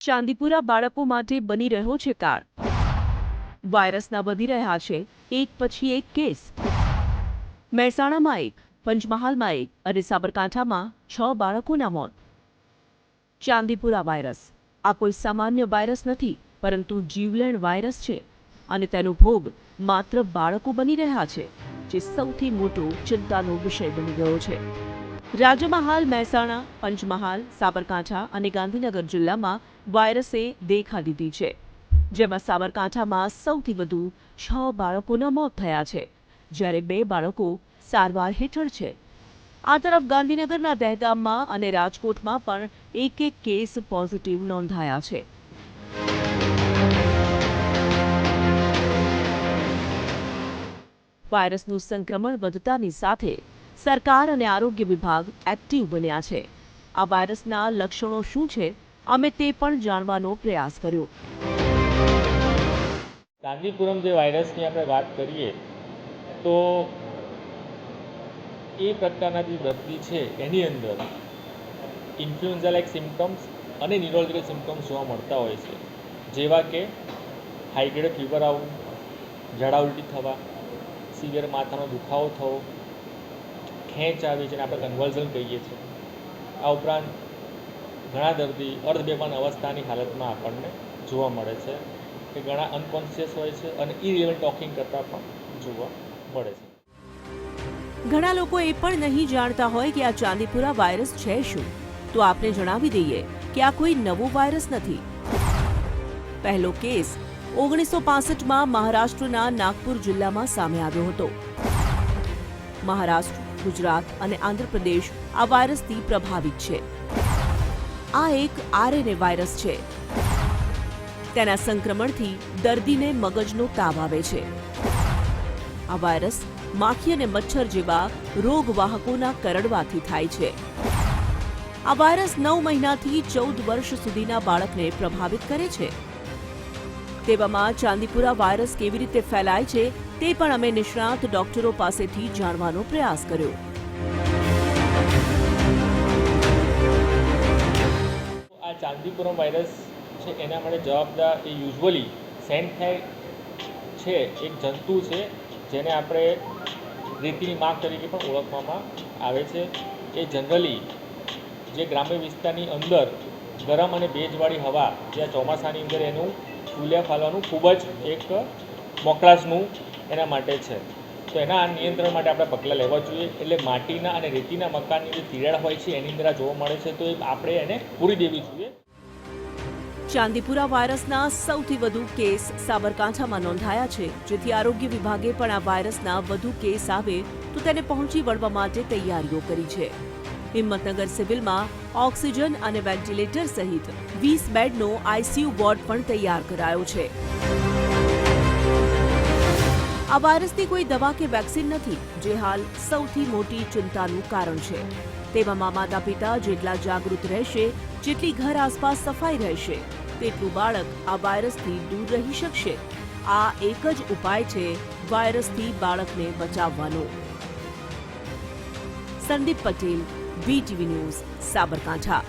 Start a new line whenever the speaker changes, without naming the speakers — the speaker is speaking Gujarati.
ચાંદીપુરા બાળકો માટે બની રહ્યો છે કાળ વાયરસના વધી રહ્યા છે, એક પછી એક કેસ. મહેસાણામાં એક, પંચમહાલમાં એક અને સાબરકાંઠામાં છ બાળકોના મોત. ચાંદીપુરા વાયરસ. આ કોઈ સામાન્ય વાયરસ નથી, પરંતુ જીવલેણ વાયરસ છે અને તેનો ભોગ માત્ર બાળકો બની રહ્યા છે, જે સૌથી મોટો ચિંતાનો વિષય બની ગયો છે. રાજ્યમાં હાલ મહેસાણા, પંચમહાલ, સાબરકાંઠા અને ગાંધીનગર જિલ્લામાં વાયરસે દેખા દીધી છે, જેમાં સાબરકાંઠામાં સૌથી વધુ છ બાળકોના મોત થયા છે, જ્યારે બે બાળકો સારવાર હેઠળ છે. આ તરફ ગાંધીનગરના દહેગામમાં અને રાજકોટમાં પણ એક એક કેસ પોઝિટિવ નોંધાયા છે. વાયરસનું સંક્રમણ વધતાની સાથે સરકાર અને આરોગ્ય વિભાગ એક્ટિવ બન્યા છે. આ વાયરસના લક્ષણો શું છે, અમે તે પણ જાણવાનો પ્રયાસ કર્યો.
ચાંદીપુરમ જે વાયરસની આપણે વાત કરીએ, તો એ પ્રકારના જે દર્દી છે, એની અંદર ઇન્ફ્લુએન્ઝા લાઇક સિમ્ટમ્સ અને ન્યુરોલોજીકલ સિમ્ટમ્સ જોવા મળતા હોય છે. જેવા કે હાઈગ્રેડ ફીવર આવવું, ઝાડા ઉલટી થવા, સિવિયર માથાનો દુખાવો થવો ખેંચ આવી જેને આપણે કન્વર્ઝન કહીએ છીએ. આ ઉપરાંત ઘણા દર્દી અર્ધબેભાન અવસ્થાની હાલતમાં આપણને જોવા મળે છે કે ઘણા અનકોન્શિયસ હોય છે અને ઇરિલેવન્ટ ટોકિંગ કરતાં પણ જોવા મળે છે.
ઘણા લોકો એ પણ નહીં જાણતા હોય કે આ ચાંદીપુરા વાયરસ છે શું. તો આપને જણાવી દઈએ કે આ કોઈ નવો વાયરસ નથી. પહેલો કેસ ઓગણીસો પાસઠમાં મહારાષ્ટ્રના નાગપુર જિલ્લામાં સામે આવ્યો હતો. મહારાષ્ટ્ર ગુજરાત અને આંધ્રપ્રદેશ આ વાયરસથી પ્રભાવિત છે. આ એક આરએનએ વાયરસ છે. તેના સંક્રમણથી દર્દીને મગજનો તાવ આવે છે. આ વાયરસ માખી અને મચ્છર જેવા રોગવાહકોના કરડવાથી થાય છે. આ વાયરસ નવ મહિનાથી ચૌદ વર્ષ સુધીના બાળકને પ્રભાવિત કરે છે. તેવામાં ચાંદીપુરા વાયરસ કેવી રીતે ફેલાય છે તે પણ અમે નિષ્ણાત ડોક્ટરો પાસેથી જાણવાનો પ્રયાસ કર્યો.
આ ચાંદીપુરમ વાયરસ છે, એના માટે જવાબદાર એ યુઝ્યુઅલી સેન્ટ થાય છે, એક જંતુ છે, જેને આપણે રેતીની માગ તરીકે પણ ઓળખવામાં આવે છે. એ જનરલી જે ગ્રામ્ય વિસ્તારની અંદર ગરમ અને ભેજવાળી હવા જ્યાં ચોમાસાની અંદર એનું ફૂલ્યા ફાલવાનું ખૂબ જ એક મોકળાશનું એના માટે છે. તો એના નિયંત્રણ માટે આપણે પગલાં લેવા જોઈએ. એટલે માટીના અને રેતીના મકાનની જે તિરાડ હોય છે, એની અંદર જોવા મળે છે, તો આપણે એને પૂરી દેવી જોઈએ.
ચાંદીપુરા વાયરસના સૌથી વધુ કેસ સાબરકાંઠામાં નોંધાયા છે. જેથી આરોગ્ય વિભાગે પણ આ વાયરસના વધુ કેસ આવે તો તેને પહોંચી વળવા માટે તૈયારીઓ કરી છે. હિંમતનગર સિવિલમાં ઓક્સિજન અને વેન્ટિલેટર સહિત વીસ બેડનો આઈસીયુ વોર્ડ પણ તૈયાર કરાયો છે. આ વાયરસની કોઈ દવા કે વેક્સિન નથી, જે હાલ સૌથી મોટી ચિંતાનું કારણ છે. તેવામાં માતા પિતા જેટલા જાગૃત રહેશે, જેટલી ઘર આસપાસ સફાઈ રહેશે, તેટલું બાળક આ વાયરસથી દૂર રહી શકશે. આ એક જ ઉપાય છે વાયરસથી બાળકને બચાવવાનો. Sandeep Patel V T V news, Sabarkantha.